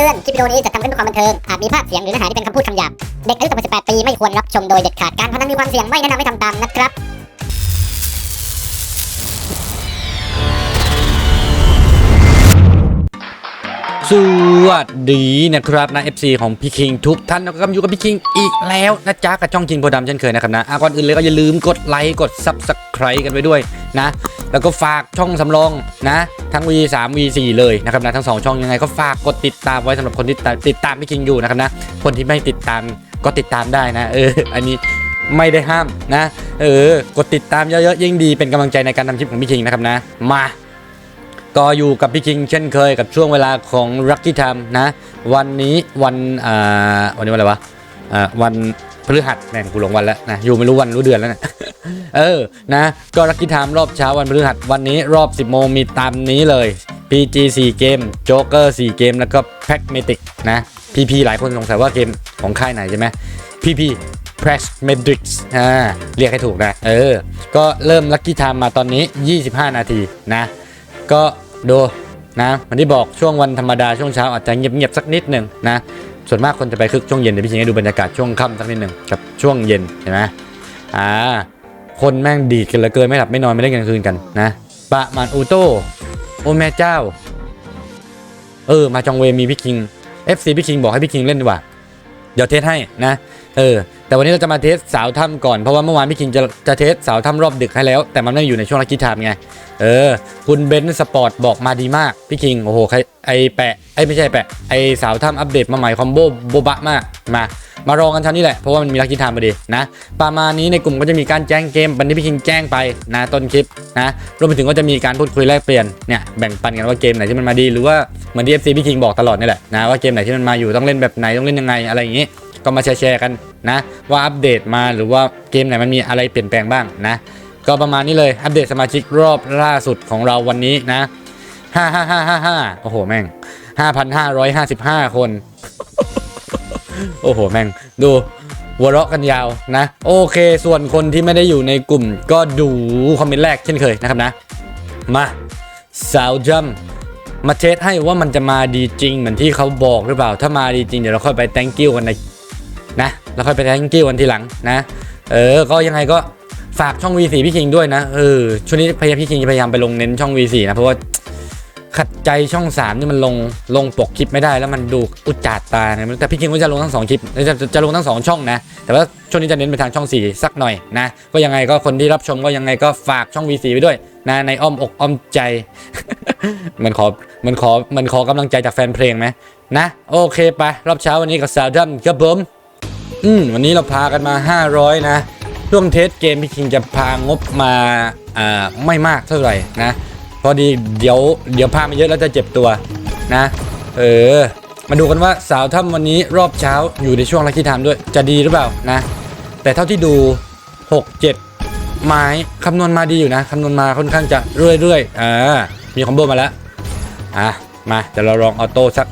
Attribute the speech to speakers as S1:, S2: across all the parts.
S1: ตือน คลิปวิดีโอนี้จะทำขึ้นเพื่อความบันเทิง อาจมีภาพเสียงหรือเนื้อหาที่เป็นคำพูดคำหยาบ เด็กอายุต่ำกว่า18 ปีไม่ควรรับชมโดยเด็ดขาด การพนันมีความเสี่ยงไม่แนะนำให้ทำตามนะครับ
S2: สวัสดีนะครับนะ FC ของพี่คิงทุกท่านนะครับอยู่กับพี่คิงอีกแล้วนะจ๊ะกับช่องคิงโพธิ์ดำเช่นเคยนะครับนะอะก่อนอื่นเลยก็อย่าลืมกดไลค์กด Subscribe กันไปด้วย นะ แล้วก็ฝากช่องสำรองนะ ทั้ง V3 V4 เลยนะครับนะทั้งสองช่องยังไงก็ฝากกดติดตามไว้สำหรับคนที่ติดตามพี่คิงอยู่นะครับนะคนที่ไม่ติดตามก็ติดตามได้นะ เออ อันนี้ไม่ได้ห้ามนะ เออ กดติดตามเยอะๆยิ่งดีเป็นกำลังใจในการทำคลิปของพี่คิงนะครับนะ มาก็อยู่กับพี่คิงเช่นเคยกับช่วงเวลาของ Lucky Time นะ วันนี้วันอ่าวันนี้วันอะไรวะอ่าวันพฤหัสแม่งกูหลงวันแล้วนะอยู่ไม่รู้วันรู้เดือนแล้วนะ เออนะก็ Lucky Time รอบเช้าวันพฤหัสวันนี้รอบ 10 โมงมีตามนี้เลย PG 4 เกม Joker 4 เกม แล้วก็ Pragmatic นะ PP หลายคนสงสัยว่าเกมของค่ายไหนใช่ไหม PP Press Matrix อ่าเรียกให้ถูกนะ เออ ก็เริ่ม Lucky Time มาตอนนี้ 25 นาทีนะ ก็ดูนะวันที่บอกช่วงวันธรรมดาช่วงเช้าอาจจะเงียบๆสักนิดหนึ่งนะ ส่วนมากคนจะไปคึกช่วงเย็นเดี๋ยวพี่ชิงให้ดูบรรยากาศช่วงค่ำสักนิดหนึ่งกับช่วงเย็นเห็นไหมอ่า คนแม่งดีดกันเหลือเกินไม่หลับไม่นอนไม่เล่นกลางคืนกันนะปะมันอูโต้โอแม่เจ้า เออ มาจองเวมีพี่คิง FC พี่คิงบอกให้พี่คิงเล่นดีกว่า เดี๋ยวเทสให้นะ เออ แต่วันนี้เราจะมาเทสสาวถ้ำก่อนเพราะว่าเมื่อวานพี่คิงจะจะเทสสาวถ้ำรอบดึกให้แล้ว แต่มันไม่อยู่ในช่วงลักกี้ไทม์ไง เออ คุณเบนซ์สปอร์ตบอกมาดีมาก พี่คิง โอ้โหใครไอแปะไอไม่ใช่แปะไอสาวถ้ำอัปเดตมาใหม่คอมโบโบบะมากมา มารอกันเช้านี้แหละ เพราะว่ามันมีลักกี้ไทม์พอดีนะประมาณนี้ในกลุ่มก็จะมีการแจ้งเกมวันนี้พี่คิงแจ้งไปนะต้นคลิปนะรวมไปถึงก็จะมีการพูดคุยแลกเปลี่ยนเนี่ยแบ่งปันกันว่าเกมไหนที่มันมาดีหรือว่าเหมือนที่ FC พี่คิงบอกตลอดนี่แหละนะว่าเกมไหนที่มันมาอยู่ต้องเล่นแบบไหนต้องเล่นยังไงอะไรอย่างงี้ก็มาแชร์กัน นะ ว่าอัปเดตมาหรือว่าเกมไหนมันมีอะไรเปลี่ยนแปลงบ้างนะ ก็ประมาณนี้เลยอัปเดตสมาชิกรอบล่าสุดของเราวันนี้นะห้าห้าห้าห้าห้าโอ้โหแม่งห้าพันห้าร้อยห้าสิบห้าคน โอ้โหแม่งดูหัวเราะกันยาวนะ โอเค ส่วนคนที่ไม่ได้อยู่ในกลุ่ม ก็ดูคอมเมนต์แรกเช่นเคยนะครับนะ มาสาวจัมมาเทสให้ว่ามันจะมาดีจริงเหมือนที่เขาบอกหรือเปล่า ถ้ามาดีจริงเดี๋ยวเราค่อยไป thank you กันใน นะเราค่อยไป thank you กันทีหลังนะ เออ ก็ยังไงก็ฝากช่อง V4 พี่คิงด้วยนะ เออ ช่วงนี้พยายามพี่คิงจะพยายามไปลงเน้นช่อง V4 นะ เพราะว่าขัดใจช่อง3นี่มันลงลงปกคลิปไม่ได้แล้วมันดูอุจจาดตาไงแต่พี่คิงก็จะลงทั้งสองคลิปจะจะลงทั้งสองช่องนะ แต่ว่าช่วงนี้จะเน้นไปทางช่อง 4 สักหน่อยนะ ก็ยังไงก็คนที่รับชมก็ยังไงก็ฝากช่อง V4 ไปด้วยนะในอ้อมอกอ้อมใจมันขอมันขอมันขอกำลังใจจากแฟนเพลงไหมนะ โอเคไปรอบเช้าวันนี้กับสาวดัมครับผม อืมวันนี้เราพากันมา 500 นะ ช่วงเทสเกมพี่คิงจะพางบมาอ่าไม่มากเท่าไหร่นะ พอดีเดี๋ยวเดี๋ยวพามาเยอะแล้วจะเจ็บตัวนะ เออ มาดูกันว่าสาวถ้ำวันนี้รอบเช้าอยู่ในช่วงลัคกี้ไทม์ด้วย จะดีหรือเปล่านะ แต่เท่าที่ดู 6 7 ไม้คำนวณมาดีอยู่นะคำนวณมาค่อนข้างจะเรื่อยๆอ่ามีคอมโบมาแล้วอะมาเดี๋ยวเราลองออโต้สัก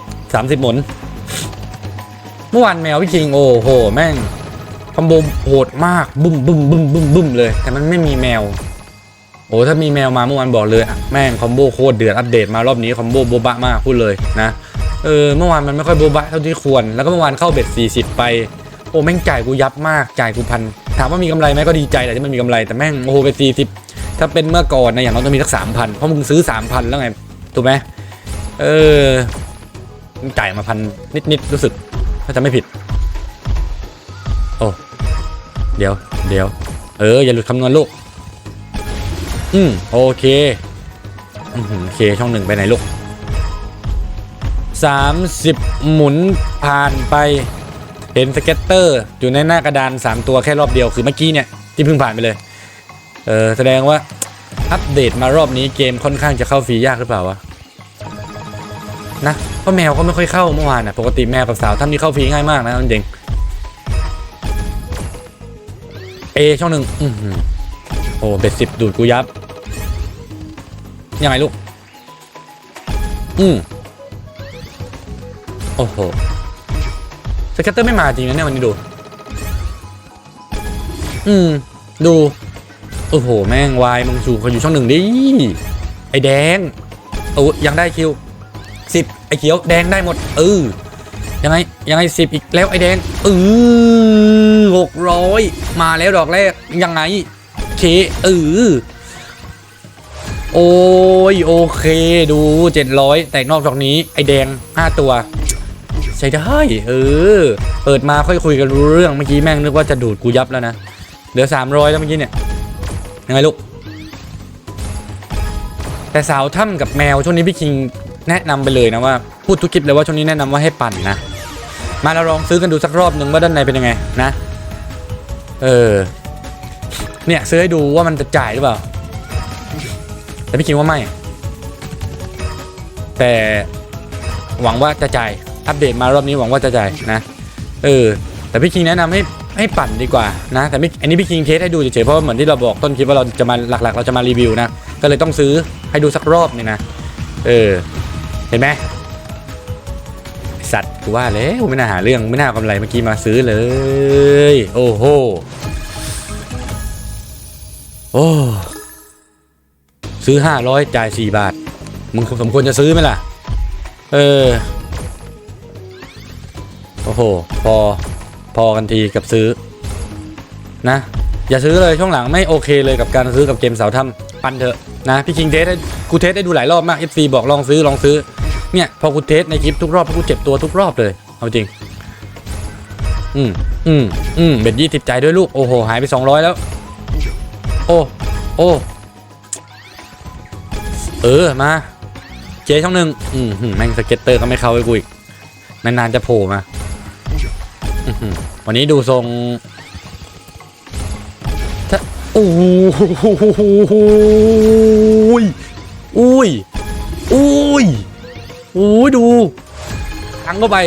S2: 30 หมุน เมื่อวานแมวพี่คิงโอ้โหแม่งคอมโบโหดมากบึ้มบึ้มบึ้มบึ้มบึ้มเลย แต่มันไม่มีแมว โอ้ถ้ามีแมวมาเมื่อวานบอกเลยแม่งคอมโบโคตรเดือดอัปเดตมารอบนี้คอมโบโบบะมากพูดเลยนะเออเมื่อวานมันไม่ค่อยโบบะเท่าที่ควร แล้วก็เมื่อวานเข้าเบ็ด 40 ไปโอ้แม่งจ่ายกูยับมากจ่ายกูพันถามว่ามีกำไรไหมก็ดีใจแต่ที่มันมีกำไรแต่แม่งโอ้โหเบ็ด 40 ถ้าเป็นเมื่อก่อนนะอย่างน้อยต้องมีสักสามพันเพราะมึงซื้อสามพันแล้วไงถูกไหมเออจ่ายมาพันนิดๆรู้สึก ถ้าจะไม่ผิด โอ้ เดี๋ยว เดี๋ยว เออ อย่าหลุดคำนวณลูก อืม โอเค อือหือโอเค ช่องหนึ่งไปไหนลูกสามสิบหมุนผ่านไป เห็นสเก็ตเตอร์ อยู่ในหน้ากระดาน3ตัวแค่รอบเดียว คือเมื่อกี้เนี่ย ที่เพิ่งผ่านไปเลย เออ แสดงว่าอัปเดตมารอบนี้เกมค่อนข้างจะเข้าฟรียากหรือเปล่าวะ นะเพราะแมวก็ไม่ค่อยเข้าเมื่อวานอะปกติแมวกับสาวท่านนี้เข้าฟรีง่ายมากนะจริงเอช่องหนึ่งอือหือโอ้เบ็ดสิบดูดกูยับ ยังไงลูก อืมโอ้โหสเก็ตเตอร์ไม่มาจริงนะเนี่ยวันนี้ดู อืม ดู โอ้โห แม่งวายมึงสูเขาอยู่ช่องหนึ่งดิ ไอแดง โอ้ยังได้คิว สิบไอ้เขียวแดงได้หมดเออยังไงยังไงสิบอีกแล้วไอ้แดงเออหกร้อยมาแล้วดอกแรกยังไงเคเออโอ้ยโอเคดูเจ็ดร้อยแตกนอกดอกนี้ไอ้แดงห้าตัวใช้ได้เออ เปิดมาค่อยคุยกันรู้เรื่องเมื่อกี้แม่งนึกว่าจะดูดกูยับแล้วนะเหลือสามร้อยแล้วเมื่อกี้เนี่ยยังไงลูกแต่สาวถ้ำกับแมวช่วงนี้พี่คิง แนะนำไปเลยนะว่าพูดทุกคลิปเลยว่าช่วงนี้แนะนำว่าให้ปั่นนะ มาเราลองซื้อกันดูสักรอบหนึ่งว่าด้านในเป็นยังไงนะ เออ เนี่ยซื้อให้ดูว่ามันจะจ่ายหรือเปล่า แต่พี่คิงว่าไม่ แต่หวังว่าจะจ่ายอัปเดตมารอบนี้หวังว่าจะจ่ายนะ เออ แต่พี่คิงแนะนำให้ให้ปั่นดีกว่านะ แต่ไม่อันนี้พี่คิงเทสให้ดูเฉยๆเพราะว่าเหมือนที่เราบอกต้นคลิปว่าเราจะมาหลักๆ เราจะมารีวิวนะ ก็เลยต้องซื้อให้ดูสักรอบนึงนะ เออ เห็นไหมสัตว์กูว่าแล้วไม่น่าหาเรื่องไม่น่ากำไรเมื่อกี้มาซื้อเลย โอ้โหโอ้ซื้อห้าร้อยจ่ายสี่บาท มึงสมควรจะซื้อไหมล่ะ เออ โอ้โห พอ พอกันทีกับซื้อ นะ อย่าซื้อเลยช่วงหลังไม่โอเคเลยกับการซื้อกับเกมเสาถ้ำปันเถอะนะ พี่คิงเทสได้กูเทสได้ดูหลายรอบมาก FC บอกลองซื้อลองซื้อ เนี่ยพอกูเทสในคลิปทุกรอบพวกกูเจ็บตัวทุกรอบเลยเอาจริง อืมอืมอืมเบ็ดยี่สิบใจด้วยลูกโอ้โหหายไปสองร้อยแล้ว โอ้โอ้เออมาเจช่องหนึ่งอืมหืมแม่งสเก็ตเตอร์ก็ไม่เข้าให้กูอีกนานๆจะโผล่มาวันนี้ดูทรงถ้าโอ้โหอุ้ยอุ้ย อุ้ยอุ้ยดูทั้งเข้าไป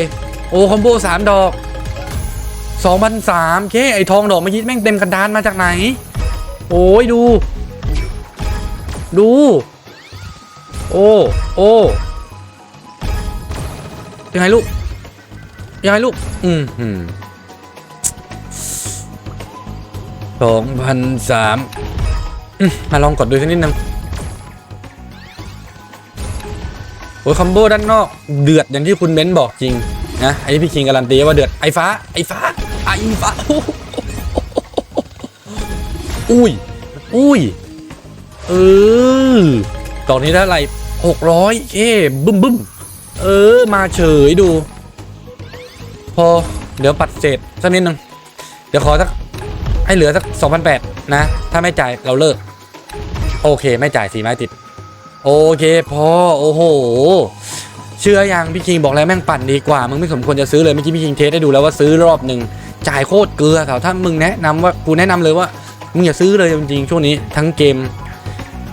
S2: โอ้คอมโบสามดอกสองพันสามเคไอทองดอกเมื่อกี้แม่งเต็มกระดานมาจากไหน โอ้ยดู ดู โอ้โอ้ยังไงลูกยังไงลูก อืมอืมสองพันสามมาลองกดดูสักนิดนึง โอ้ยคอมโบด้านนอกเดือดอย่างที่คุณเบนซ์บอกจริงนะไอ้พี่คิงการันตีว่าเดือดไอ้ฟ้าไอ้ฟ้าไอ้ฟ้าอุ้ยอุ้ยเออดอกนี้เท่าไรหกร้อยเอ้บึ้มบึ้มเออ มาเฉยดู พอเดี๋ยวปัดเศษสักนิดนึงเดี๋ยวขอสักให้เหลือสักสองพันแปดนะ ถ้าไม่จ่ายเราเลิก โอเค ไม่จ่ายสีไม้ติด โอเคพอโอ้โห เชื่อยังพี่คิงบอกแล้วแม่งปั่นดีกว่า มึงไม่สมควรจะซื้อเลยเมื่อกี้พี่คิงเทสได้ดูแล้วว่าซื้อรอบหนึ่งจ่ายโคตรเกลือแต่ถ้ามึงแนะนำว่ากูแนะนำเลยว่ามึงอย่าซื้อเลยจริงๆช่วงนี้ทั้งเกม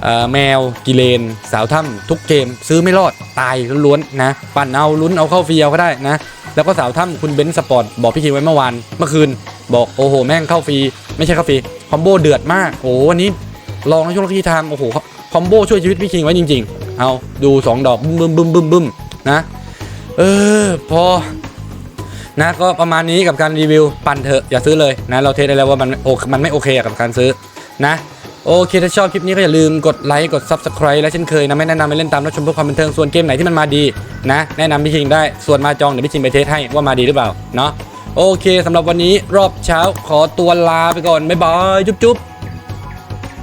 S2: เแมวกิเลน สาวถ้ำทุกเกม ซื้อไม่รอดตายล้วนนะ ปั่นเอาลุ้นเอาเข้าฟรีเอาก็ได้นะ แล้วก็สาวถ้ำคุณเบนซ์สปอร์ตบอกพี่คิวไว้เมื่อวานเมื่อคืน บอกโอ้โห แม่งเข้าฟรีไม่ใช่เข้าฟรีคอมโบเดือดมากโอ้วันนี้ลองในช่วงที่ทำโอ้โห คอมโบช่วยชีวิตพี่คิงไว้จริง ๆ เอาดู2ดอกบึ้มบึ้มบึ้มบึ้มนะ เออพอนะก็ประมาณนี้กับการรีวิวปั่นเถอะอย่าซื้อเลยนะ เราเทสได้แล้วว่ามันโอมันไม่โอเคกับการซื้อนะโอเค ถ้าชอบคลิปนี้ก็อย่าลืมกดไลค์กด Subscribe และเช่นเคยนะ ไม่แนะนำให้เล่นตามรับชมเพื่อความบันเทิงส่วนเกมไหนที่มันมาดีนะ แนะนำพี่คิงได้ ส่วนมาจองเดี๋ยวพี่คิงไปเทสให้ว่ามาดีหรือเปล่าเนาะโอเคสำหรับวันนี้รอบเช้าขอตัวลาไปก่อน บ๊ายบาย จุ๊บจุ๊บ